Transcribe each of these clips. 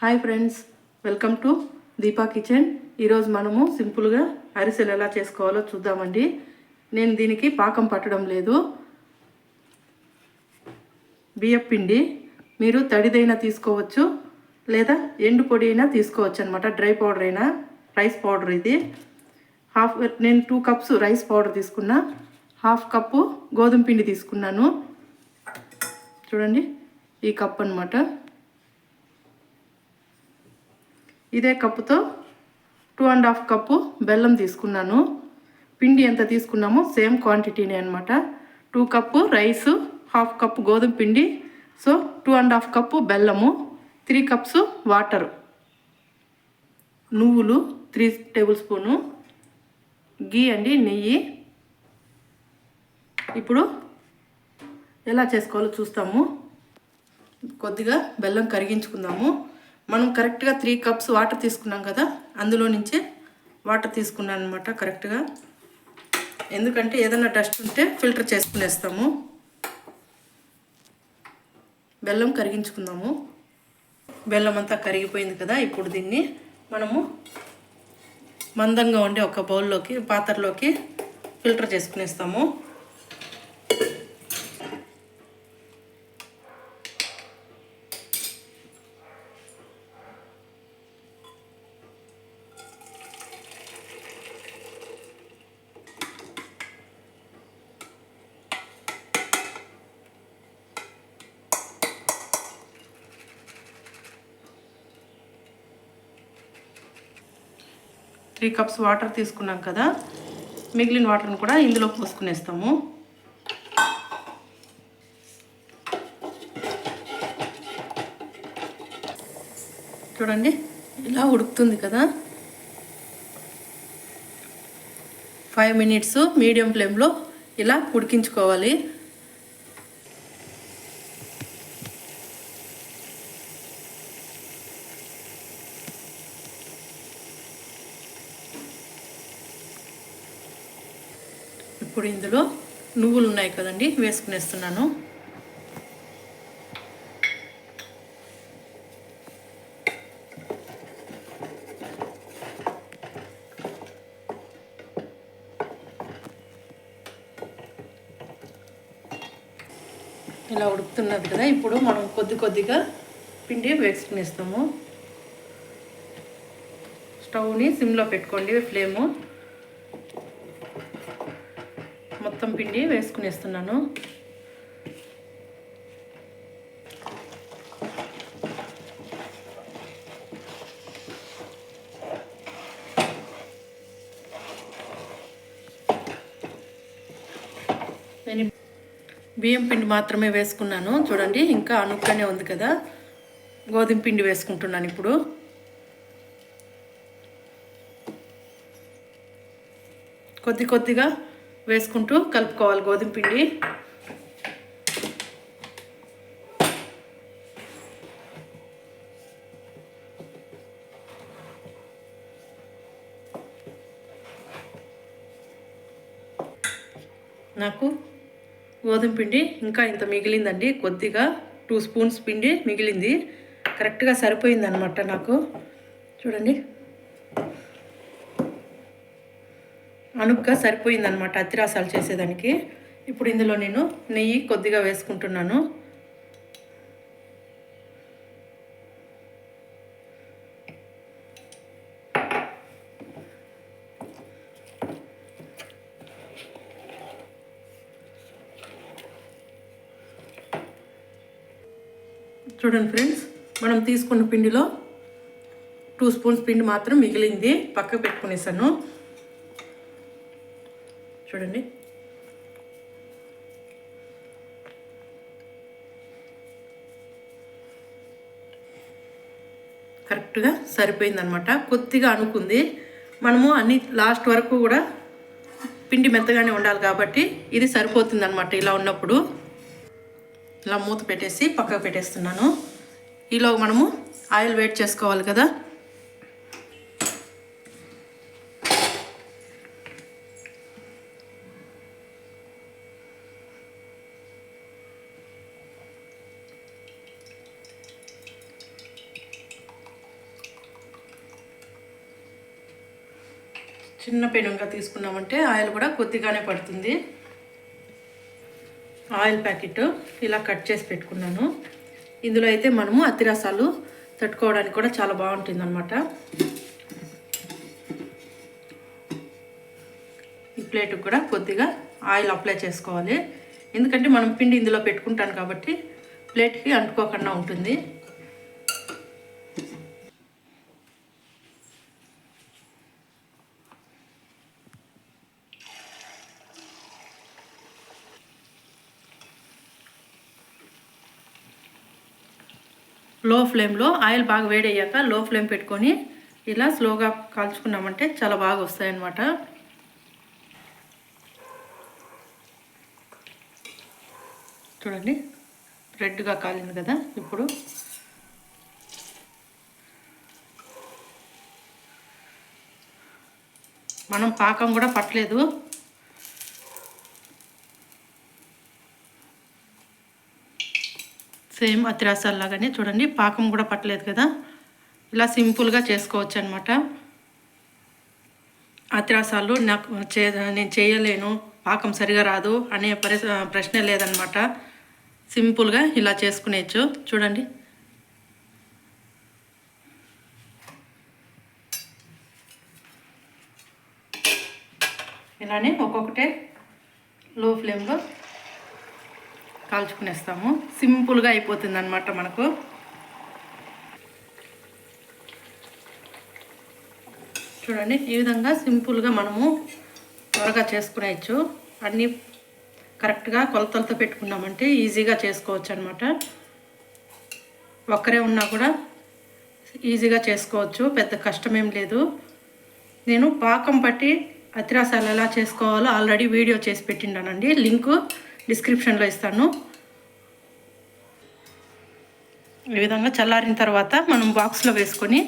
Hi friends welcome to Deepa kitchen ఈరోజు మనము సింపుల్గా అరిసెలు ఎలా చేసుకోవాలో చూద్దామండి. నేను దీనికి పాకం పట్టడం లేదు. బియ్యపిండి మీరు తడిదైనా తీసుకోవచ్చు లేదా ఎండు పొడి అయినా తీసుకోవచ్చు అనమాట డ్రై పౌడర్ అయినా రైస్ పౌడర్ ఇది. హాఫ్ నేను టూ కప్స్ రైస్ పౌడర్ తీసుకున్నా. హాఫ్ కప్పు గోధుమ పిండి తీసుకున్నాను. చూడండి ఈ కప్ అనమాట ఇదే కప్పుతో టూ అండ్ హాఫ్ కప్పు బెల్లం తీసుకున్నాను. పిండి ఎంత తీసుకున్నామో సేమ్ క్వాంటిటీనే అనమాట two cup rice half cup గోధుమ పిండి so two and half cup బెల్లము త్రీ కప్స్ వాటరు నువ్వులు త్రీ టేబుల్ స్పూను గీ అండి నెయ్యి. ఇప్పుడు ఎలా చేసుకోవాలో చూస్తాము. కొద్దిగా బెల్లం కరిగించుకుందాము. మనం కరెక్ట్గా త్రీ కప్స్ వాటర్ తీసుకున్నాం కదా అందులో నుంచే వాటర్ తీసుకున్నాను అనమాట కరెక్ట్గా. ఎందుకంటే ఏదైనా డస్ట్ ఉంటే ఫిల్టర్ చేసుకునేస్తాము. బెల్లం కరిగించుకుందాము. బెల్లం అంతా కరిగిపోయింది కదా ఇప్పుడు దీన్ని మనము మందంగా ఉండే ఒక బౌల్లోకి పాత్రలోకి ఫిల్టర్ చేసుకునేస్తాము. త్రీ కప్స్ వాటర్ తీసుకున్నాం కదా. మిగిలిన వాటర్ని కూడా ఇందులో పోసుకునేస్తాము. చూడండి ఇలా ఉడుకుతుంది కదా. ఫైవ్ మినిట్స్ మీడియం ఫ్లేమ్లో ఇలా ఉడికించుకోవాలి. ఇప్పుడు ఇందులో నువ్వులు ఉన్నాయి కదండి వేసుకునేస్తున్నాను. ఇలా ఉడుకుతున్నది కదా ఇప్పుడు మనం కొద్ది కొద్దిగా పిండి వేసుకునేస్తాము. స్టవ్ని సిమ్లో పెట్టుకోండి ఫ్లేము. పిండి వేసుకునేస్తున్నాను. నేను బియ్యం పిండి మాత్రమే వేసుకున్నాను. చూడండి ఇంకా అనుక్కనే ఉంది కదా. గోధుమ పిండి వేసుకుంటున్నాను ఇప్పుడు. కొద్ది కొద్దిగా వేసుకుంటూ కలుపుకోవాలి గోధుమ పిండి. నాకు గోధుమ పిండి ఇంకా ఇంత మిగిలిందండి. కొద్దిగా టూ స్పూన్స్ పిండి మిగిలింది. కరెక్ట్గా సరిపోయింది అనమాట నాకు. చూడండి. అనుగ్గా సరిపోయిందనమాట అత్తిరాసాలు చేసేదానికి. ఇప్పుడు ఇందులో నేను నెయ్యి కొద్దిగా వేసుకుంటున్నాను. చూడండి ఫ్రెండ్స్ మనం తీసుకున్న పిండిలో టూ స్పూన్స్ పిండి మాత్రం మిగిలింది. పక్కకు పెట్టుకునేసాను. చూడండి. కరెక్ట్గా సరిపోయిందనమాట కొద్దిగా అనుకుంది. మనము అన్ని లాస్ట్ వరకు కూడా పిండి మెత్తగానే ఉండాలి కాబట్టి ఇది సరిపోతుందనమాట ఇలా ఉన్నప్పుడు. ఇలా మూత పెట్టేసి పక్కకు పెట్టేస్తున్నాను. ఈలో మనము ఆయిల్ వేట్ చేసుకోవాలి కదా. చిన్న పెనుక తీసుకున్నామంటే ఆయిల్ కూడా కొద్దిగానే పడుతుంది. ఆయిల్ ప్యాకెట్ ఇలా కట్ చేసి పెట్టుకున్నాను. ఇందులో అయితే మనము అతిరసాలు తట్టుకోవడానికి కూడా చాలా బాగుంటుంది అనమాట ఈ ప్లేట్కి కూడా కొద్దిగా ఆయిల్ అప్లై చేసుకోవాలి. ఎందుకంటే మనం పిండి ఇందులో పెట్టుకుంటాం కాబట్టి ప్లేట్కి అంటుకోకుండా ఉంటుంది. లో ఫ్లేమ్లో ఆయిల్ బాగా వేడయ్యాక లో ఫ్లేమ్ పెట్టుకొని ఇలా స్లోగా కాల్చుకున్నామంటే చాలా బాగా వస్తాయన్నమాట. చూడండి రెడ్గా కాలింది కదా ఇప్పుడు. మనం పాకం కూడా పట్టలేదు. సేమ్ అతిరాసాల్లాగానే చూడండి. పాకం కూడా పట్టలేదు కదా. ఇలా సింపుల్గా చేసుకోవచ్చు అనమాట అతిరాసాలు నాకు చే నేను చేయలేను పాకం సరిగా రాదు అనే పరి ప్రశ్న లేదనమాట సింపుల్గా ఇలా చేసుకునేచ్చు. చూడండి. ఇలానే ఒక్కొక్కటే లో ఫ్లేమ్లో కాల్చుకునేస్తాము. సింపుల్గా అయిపోతుంది అనమాట మనకు. చూడండి ఈ విధంగా సింపుల్గా మనము త్వరగా చేసుకునేయచ్చు. అన్నీ కరెక్ట్గా కొలతలతో పెట్టుకున్నామంటే ఈజీగా చేసుకోవచ్చు అనమాట ఒక్కరే ఉన్నా కూడా ఈజీగా చేసుకోవచ్చు పెద్ద కష్టమేం లేదు. నేను పాకం పట్టి అతిరాసాలు ఎలా చేసుకోవాలో ఆల్రెడీ వీడియో చేసి పెట్టిండానండి. లింకు డిస్క్రిప్షన్లో ఇస్తాను. ఈ విధంగా చల్లారిన తర్వాత మనం బాక్స్లో వేసుకొని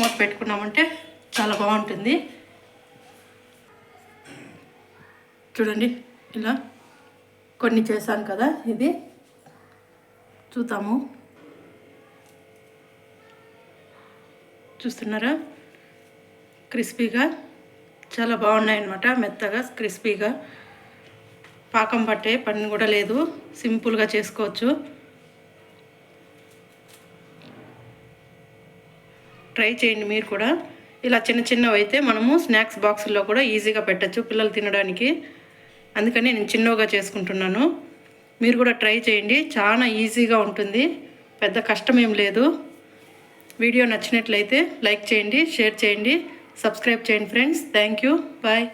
మూత పెట్టుకున్నామంటే చాలా బాగుంటుంది. చూడండి ఇలా కొన్ని చేశాను కదా ఇది. చూద్దాము. చూస్తున్నారా? క్రిస్పీగా చాలా బాగున్నాయి అన్నమాట మెత్తగా క్రిస్పీగా. పాకం పట్టే పని కూడా లేదు. సింపుల్గా చేసుకోవచ్చు. ట్రై చేయండి మీరు కూడా. ఇలా చిన్న చిన్నవి అయితే మనము స్నాక్స్ బాక్సుల్లో కూడా ఈజీగా పెట్టచ్చు పిల్లలు తినడానికి. అందుకని నేను చిన్నగా చేసుకుంటున్నాను. మీరు కూడా ట్రై చేయండి. చాలా ఈజీగా ఉంటుంది. పెద్ద కష్టం ఏం లేదు. వీడియో నచ్చినట్లయితే లైక్ చేయండి షేర్ చేయండి సబ్స్క్రైబ్ చేయండి ఫ్రెండ్స్. Thank you. బాయ్.